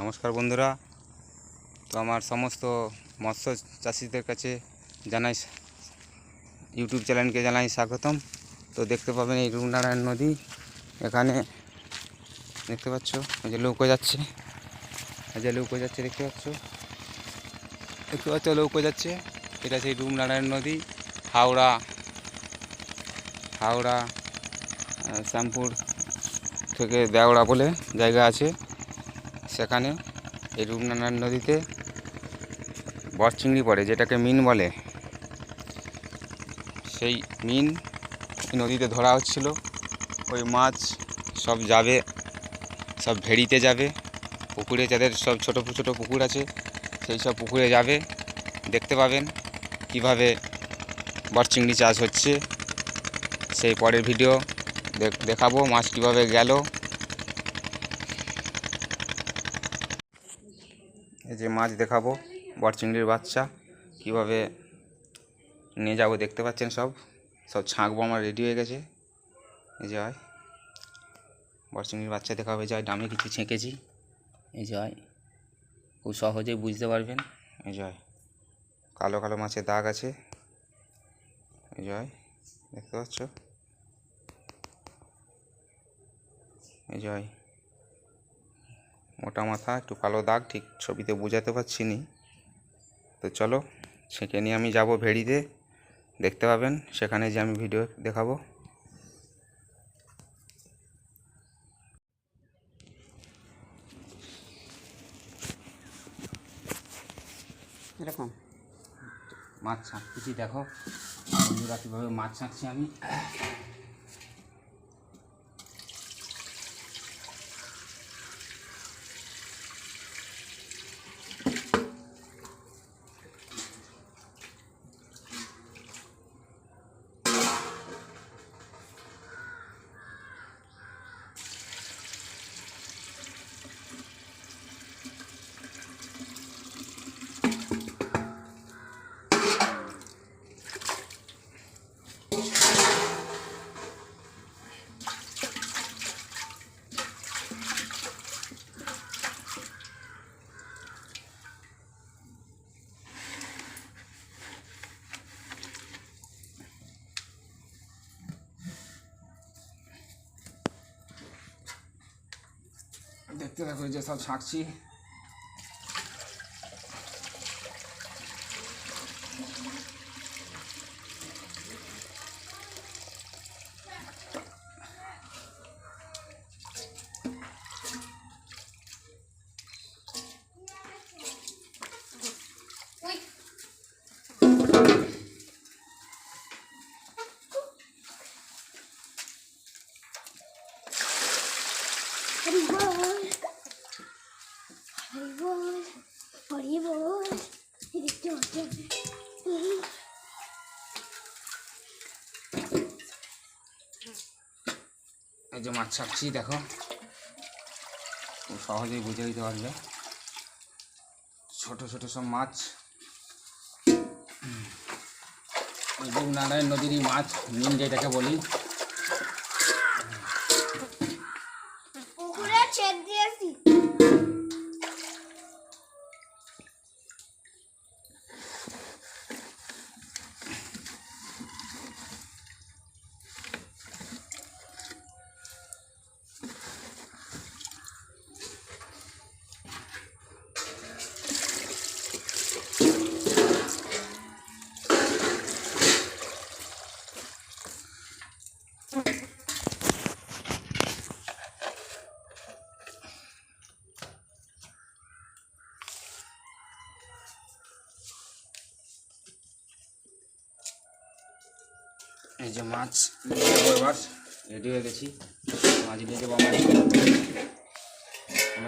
নমস্কার বন্ধুরা। তো আমার সমস্ত মৎস্য চাষিদের কাছে জানাই ইউটিউব চ্যানেলকে জানাই স্বাগতম। তো দেখতে পাবেন এই রূপনারায়ণ নদী। এখানে দেখতে পাচ্ছ, এই যে লৌকো যাচ্ছে। এই যে লৌকো যাচ্ছে, দেখতে পাচ্ছ? দেখতে পাচ্ছ লৌকো যাচ্ছে? এটা সেই রূপনারায়ণ নদী, হাওড়া হাওড়া শ্যামপুর থেকে দেওড়া বলে জায়গা আছে। সেখানে এই রূপনারায়ণ নদীতে বর চিংড়ি পড়ে, যেটাকে মিন বলে। সেই মিন নদীতে ধরা হচ্ছিল। ওই মাছ সব যাবে, সব ভেড়িতে যাবে, পুকুরে যাদের সব ছোটো ছোটো পুকুর আছে, সেই সব পুকুরে যাবে। দেখতে পাবেন কীভাবে বর চিংড়ি চাষ হচ্ছে। সেই পরের ভিডিও দেখ- দেখাবো মাছ কীভাবে গেল। এই যে মাছ দেখাবো বট চিংড়ির বাচ্চা, কীভাবে নিয়ে যাব দেখতে পাচ্ছেন সব। সব ছাঁকবো আমার রেডি হয়ে গেছে। এই যে হয় বট চিংড়ির বাচ্চা দেখাবে যায় ডামে কিছু ছেঁকেছি। এই যে হয় খুব সহজেই বুঝতে পারবেন। এই যে হয় কালো কালো মাছের দাগ আছে। এই যে হয় দেখতে পাচ্ছ? এই যে হয় মোটা মাথা একটু কালো দাগ ঠিক ছবিতে বোঝাতে পারছি নি। তো চলো ছেঁকে নিয়ে আমি যাব ভেড়িতে। দেখতে পাবেন সেখানে যে আমি ভিডিও দেখাবো। এরকম। মাছ ছাঁকতেছি দেখো। বন্ধুরা কীভাবে মাছ ছাঁকছি আমি। দেখতে দেখো এই যে সব ছাঁকছি হরি বল হরি বল হরি বল দেখতে হচ্ছে এই যে মাছ ছাড়ছি, দেখো। খুব সহজেই বুঝে দিতে পারবে। ছোট ছোট সব মাছ। নদীর নারায়ণ নদীরই মাছ নিন যেটাকে বলি। এই যে মাছ এবার রেডি হয়ে গেছি। মাছ নিয়ে যাব আমার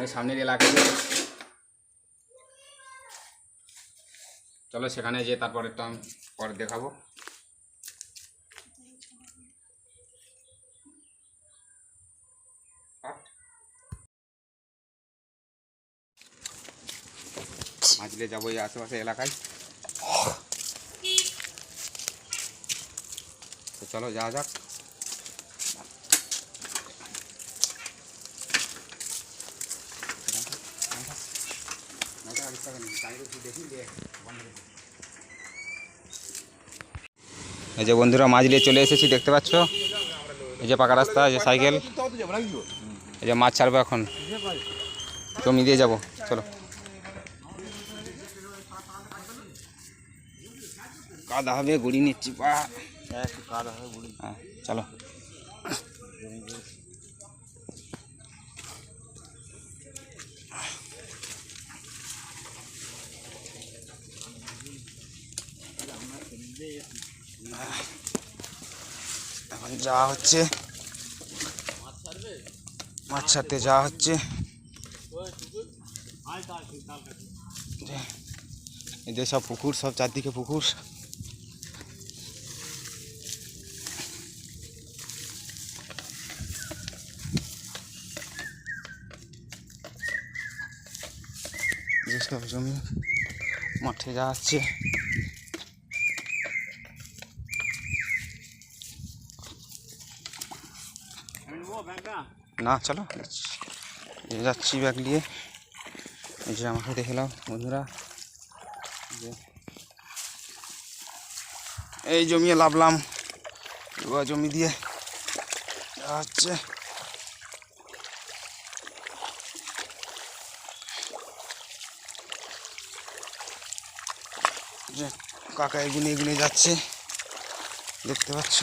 এই সামনের এলাকাতে চলো সেখানে যেয়ে তারপরেরটা আমি পরে দেখাবো। মাছ নিয়ে যাব এই আশেপাশে এলাকায়। তো চলো যাওয়া যাক এই যে বন্ধুরা, মাছ নিয়ে চলে এসেছি, দেখতে পাচ্ছ? এই যে পাকা রাস্তা, এই যে সাইকেল। এই যে মাছ ছাড়বো এখন। জমি দিয়ে যাব, চলো। কাদা হবে, গুড়ি নিচ্ছি পা কাদা হবে গুড়ি হ্যাঁ চলো এখন যা হচ্ছে। মাছ ছাড়তে যাওয়া হচ্ছে। এদের সব পুকুর, সব চারদিকে পুকুর। যেসব জমি মাঠে যাওয়া হচ্ছে না, চলো। যাচ্ছি ব্যাগ নিয়ে। এই যে আমাকে দেখে নাও বন্ধুরা। এই জমিয়ে লাভলাম। জমি দিয়ে যাওয়া কাকা এগুনে এগুনে যাচ্ছে দেখতে পাচ্ছ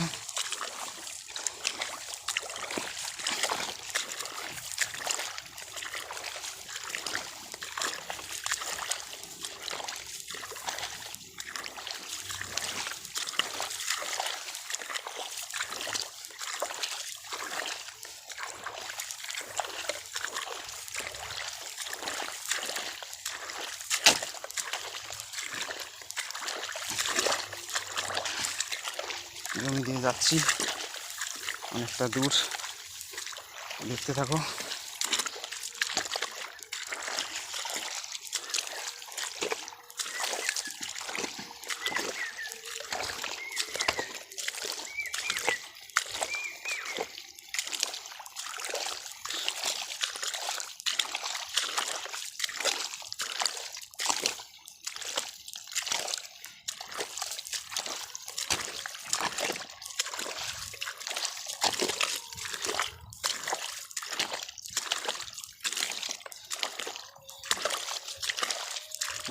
জমি দিয়ে যাচ্ছি। অনেকটা দূর। দেখতে থাকো।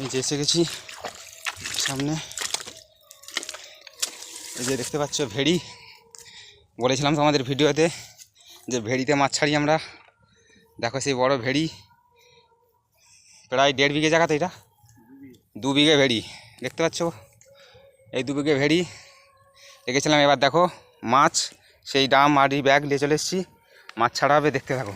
এই যে এসে গেছি সামনে। এই যে দেখতে পাচ্ছ ভেড়ি। বলেছিলাম তো আমাদের ভিডিওতে যে ভেড়িতে মাছ ছাড়ি আমরা। দেখো সেই বড় ভেড়ি। প্রায় দেড় বিঘে জায়গাতে এটা। দু বিঘে ভেড়ি। দেখতে পাচ্ছ? এই দু বিঘে ভেড়ি। রেখেছিলাম এবার দেখো মাছ। সেই ডাম আড়ি ব্যাগ নিয়ে চলে এসেছি। মাছ ছাড়া হবে, দেখতে থাকো।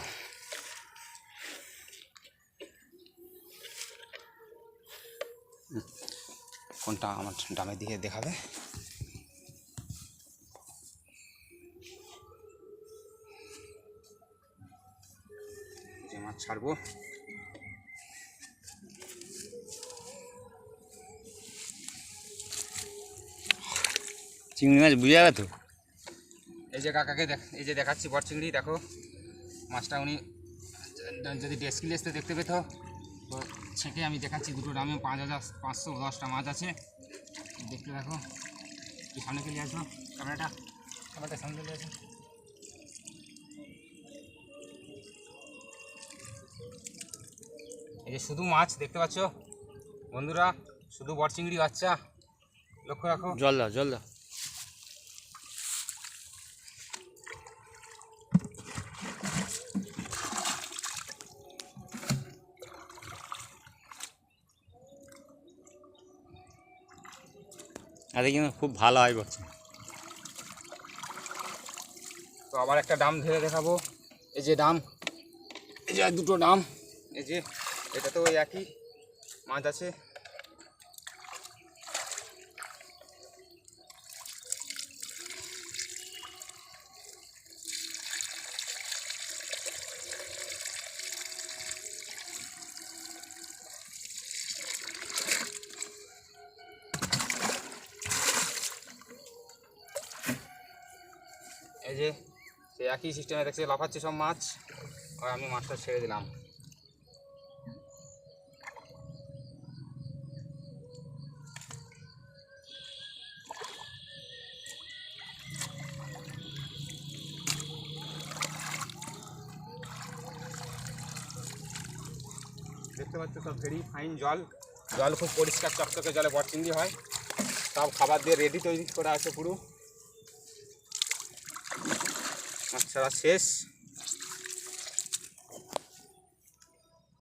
কোনটা আমার ডামের দিকে দেখাবে? মাছ ছাড়বো। চিংড়ি মাছ বুঝে যাবে তো? এই যে কাকাকে দেখ, এই যে দেখাচ্ছি বট চিংড়ি, দেখো। মাছটা উনি যদি ডেস্কিল আসতে দেখতে পেত ছেঁকে আমি দেখাচ্ছি দুটো দামে পাঁচ হাজার পাঁচশো দশটা মাছ আছে। দেখতে দেখো তুই সামনে চলে আসব, ক্যামেরাটা ক্যামেরাটা সামনে চলে আসো এই যে শুধু মাছ দেখতে পাচ্ছ, বন্ধুরা, শুধু বট চিংড়ি বাচ্চা, লক্ষ্য রাখো। জল দাও জল দাও। আরে কিন্তু খুব ভালো হয় বলছে। তো আবার একটা ডাম ধরে দেখাবো। এই যে ডাম, এই যে দুটো ডাম, এই যে, এটা তো ওই একই মাছ আছে। এই যে সে একই সিস্টেমে দেখছে লাফাচ্ছে সব মাছ। আর আমি মাছটা ছেড়ে দিলাম। দেখতে পাচ্ছ সব ভেরি ফাইন জল। জল খুব পরিষ্কার চকচকে জলে বরচিন্দি হয়। সব খাবার দিয়ে রেডি তৈরি করা আছে পুরো। শেষ